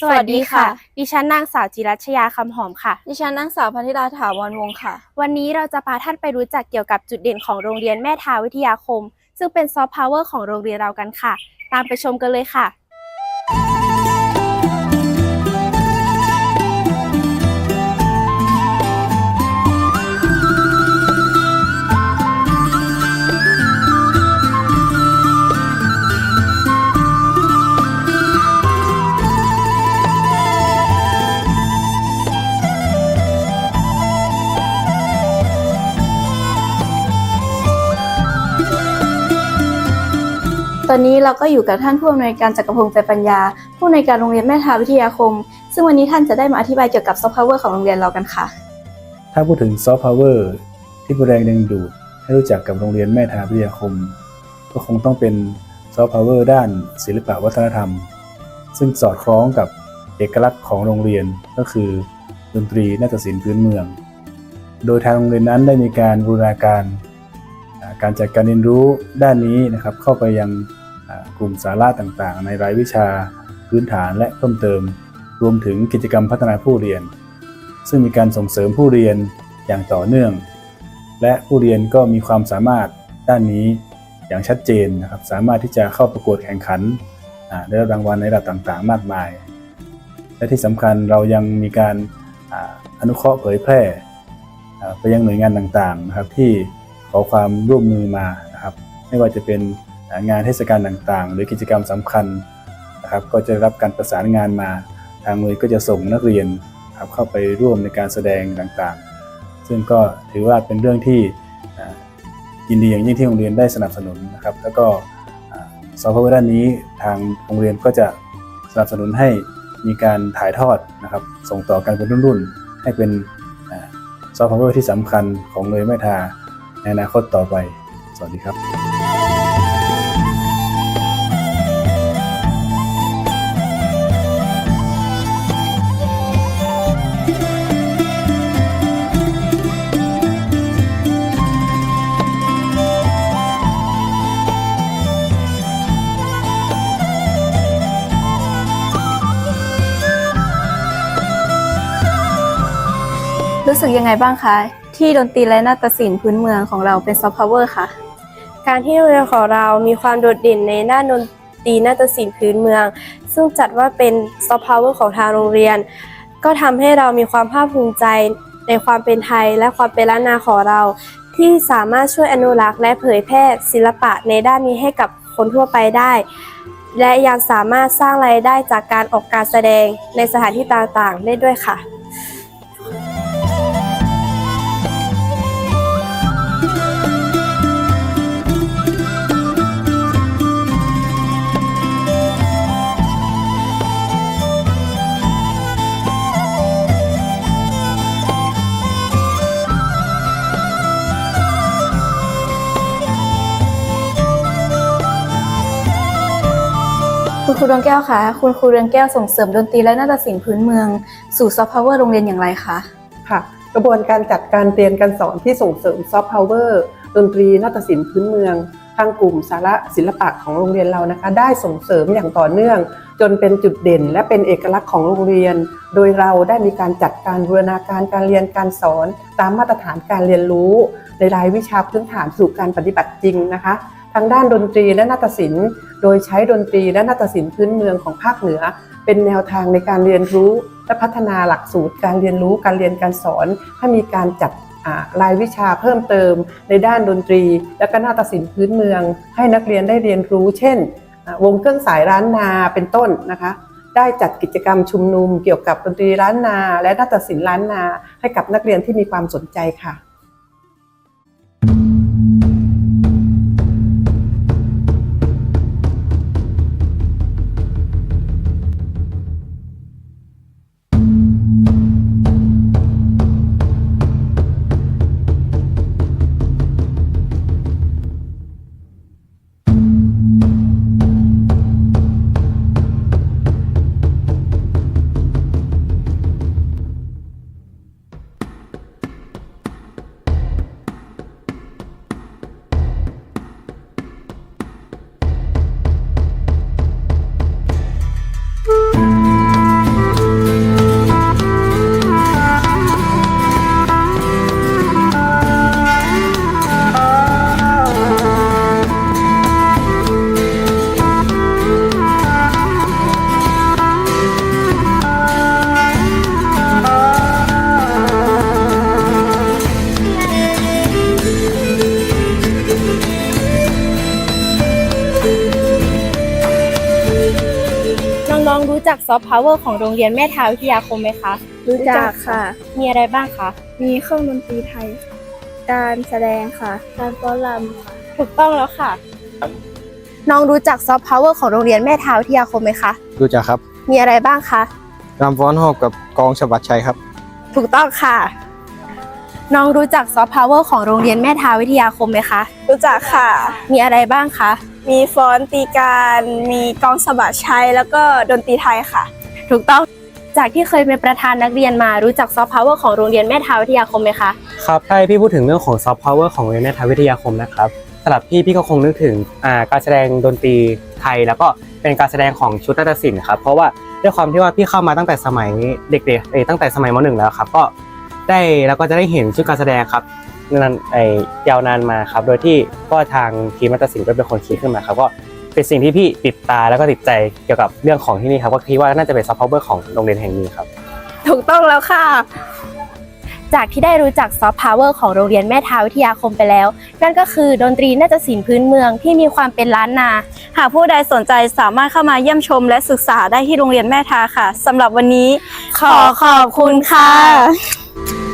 สวัสดีค่ะ ดิฉันนางสาวจิรัชยาคำหอมค่ะ ดิฉันนางสาวพันธิดาถาวรวงศ์ค่ะ วันนี้เราจะพาท่านไปรู้จักเกี่ยวกับจุดเด่นของโรงเรียนแม่ทาวิทยาคม ซึ่งเป็นซอฟต์พาวเวอร์ของโรงเรียนเรากันค่ะ ตามไปชมกันเลยค่ะ ตอนนี้เราก็อยู่กับท่านผู้อำนวยการจักรพงศ์ใจปัญญา ผู้อำนวยการโรงเรียนแม่ทาวิทยาคม ซึ่งวันนี้ท่านจะได้มาอธิบายเกี่ยวกับซอฟต์พาวเวอร์ของโรงเรียนเรากันค่ะ ถ้าพูดถึงซอฟต์พาวเวอร์ที่เป็นแรงดึงดูดให้รู้จักกับโรงเรียนแม่ทาวิทยาคม ก็คงต้องเป็นซอฟต์พาวเวอร์ด้านศิลปวัฒนธรรม ซึ่งสอดคล้องกับเอกลักษณ์ของโรงเรียนก็คือดนตรีนาฏศิลป์พื้นเมือง โดยทางโรงเรียนนั้นได้มีการบูรณาการการจัดการเรียนรู้ด้านนี้นะครับเข้าไปยัง กลุ่มสาระต่างๆ ในรายวิชาพื้นฐานและเพิ่มเติม รวมถึงกิจกรรมพัฒนาผู้เรียน ซึ่งมีการส่งเสริมผู้เรียนอย่างต่อเนื่อง และผู้เรียนก็มีความสามารถด้านนี้อย่างชัดเจนนะครับสามารถที่จะเข้าประกวดแข่งขันได้รับรางวัลในระดับต่างๆ มากมาย และที่สำคัญเรายังมีการอนุเคราะห์เผยแพร่ไปยังหน่วยงานต่างๆนะครับที่ขอความร่วมมือมานะครับไม่ว่าจะเป็น งานเทศกาลต่างๆ หรือกิจกรรมสำคัญนะครับก็จะรับการประสานงานมา ทางเรียก็จะส่งนักเรียนครับเข้าไปร่วมในการแสดงต่างๆ ซึ่งก็ถือว่าเป็นเรื่องที่ยินดีอย่างยิ่งที่โรงเรียนได้สนับสนุนนะครับ แล้วก็ซอฟต์แวร์ด้านนี้ทางโรงเรียนก็จะสนับสนุนให้มีการถ่ายทอดนะครับ ส่งต่อกันเป็นรุ่นๆ ให้เป็นซอฟต์แวร์ที่สำคัญของเลยแม่ทาในอนาคตต่อไป สวัสดีครับ รู้สึกยังไงบ้างคะ ที่ดนตรีและนาฏศิลป์พื้นเมืองของเราเป็นซอฟต์พาวเวอร์ค่ะ การที่โรงเรียนของเรามีความโดดเด่นในด้านดนตรีนาฏศิลป์พื้นเมือง ซึ่งจัดว่าเป็นซอฟต์พาวเวอร์ของทางโรงเรียน ก็ทำให้เรามีความภาคภูมิใจในความเป็นไทยและความเป็นล้านนาของเรา ที่สามารถช่วยอนุรักษ์และเผยแพร่ศิลปะในด้านนี้ให้กับคนทั่วไปได้ และยังสามารถสร้างรายได้จากการออกการแสดงในสถานที่ต่างๆได้ด้วยค่ะ คุณครูดวงแก้วคะคุณครูดวงแก้วส่งเสริมดนตรีและนาฏศิลป์พื้นเมือง สู่ซอฟต์พาวเวอร์โรงเรียนอย่างไรคะค่ะ กระบวนการจัดการเรียนการสอนที่ส่งเสริมซอฟต์พาวเวอร์ดนตรีนาฏศิลป์พื้นเมือง ทางกลุ่มสาระศิลปะของโรงเรียนเรานะคะ ได้ส่งเสริมอย่างต่อเนื่อง จนเป็นจุดเด่น และเป็นเอกลักษณ์ของโรงเรียน โดยเราได้มีการจัดการบูรณาการการเรียนการสอน ตามมาตรฐานการเรียนรู้ ในรายวิชาพื้นฐานสู่การปฏิบัติจริงนะคะ ทางด้านดนตรีและนาฏศิลป์ โดยใช้ดนตรีและนาฏศิลป์พื้นเมืองของภาคเหนือ เป็นแนวทางในการเรียนรู้ และพัฒนาหลักสูตร การเรียนรู้การเรียนการสอนให้มีการจัดอ่ารายวิชาเพิ่มเติม ในด้านดนตรี และก็นาฏศิลป์พื้นเมือง ให้นักเรียนได้เรียนรู้ เช่น วงเครื่องสายร้านนาเป็นต้นนะคะได้จัดกิจกรรมชุมนุมเกี่ยวกับดนตรีร้านนา และนาฏศิลป์ล้านนา ให้กับนักเรียนที่มีความสนใจค่ะ จักซอฟต์พาวเวอร์ของโรงเรียนแม่ทาวิทยาคมไหมคะ รู้จักค่ะ มีอะไรบ้างคะ มีเครื่องดนตรีไทยค่ะการแสดงค่ะ การฟ้อนรำค่ะ ถูกต้องแล้วค่ะ น้องรู้จักซอฟต์พาวเวอร์ของโรงเรียนแม่ทาวิทยาคมไหมคะ รู้จักครับ มีอะไรบ้างคะรำฟ้อนหอบกับกองฉบัดชัยครับ ถูกต้องค่ะ น้องรู้จักซอฟต์พาวเวอร์ของโรงเรียนแม่ทาวิทยาคมไหมคะ รู้จักค่ะ มีอะไรบ้างคะ มีฟ้อนตีการ มีกองสะบัดชัยแล้วก็ดนตรีไทยค่ะ ถูกต้องจากที่เคยเป็นประธานนักเรียนมารู้จักซอฟต์พาวเวอร์ของโรงเรียนแม่ทาวิทยาคมไหมคะ ครับให้พี่พูดถึงเรื่องของซอฟต์พาวเวอร์ของโรงเรียนแม่ทาวิทยาคมนะครับสำหรับพี่พี่ก็คงนึกถึงการแสดงดนตรีไทย แล้วก็เป็นการแสดงของชุดนาฏศิลป์ครับเพราะว่าด้วยความที่ว่าพี่เข้ามาตั้งแต่สมัยเด็กๆตั้งแต่สมัยมหนึ่งแล้วครับก็ได้แล้วก็จะได้เห็นชุดการแสดงครับ นันไอยาวนานมาครับ โดยที่ก็ทางทีมนาฏศิลป์ก็เป็นคนคิดขึ้นมาครับก็เป็นสิ่งที่พี่ติดตาแล้วก็ติดใจเกี่ยวกับเรื่องของที่นี่ครับก็คิดว่าน่าจะเป็นซอฟต์พาวเวอร์ของโรงเรียนแห่งนี้ครับ ถูกต้องแล้วค่ะ จากที่ได้รู้จักซอฟต์พาวเวอร์ของโรงเรียนแม่ทาวิทยาคมไปแล้ว นั่นก็คือดนตรีน่าจะศิลป์พื้นเมืองที่มีความเป็นล้านนา หากผู้ใดสนใจสามารถเข้ามาเยี่ยมชมและศึกษาได้ที่โรงเรียนแม่ทาค่ะสำหรับวันนี้ ขอขอบคุณค่ะ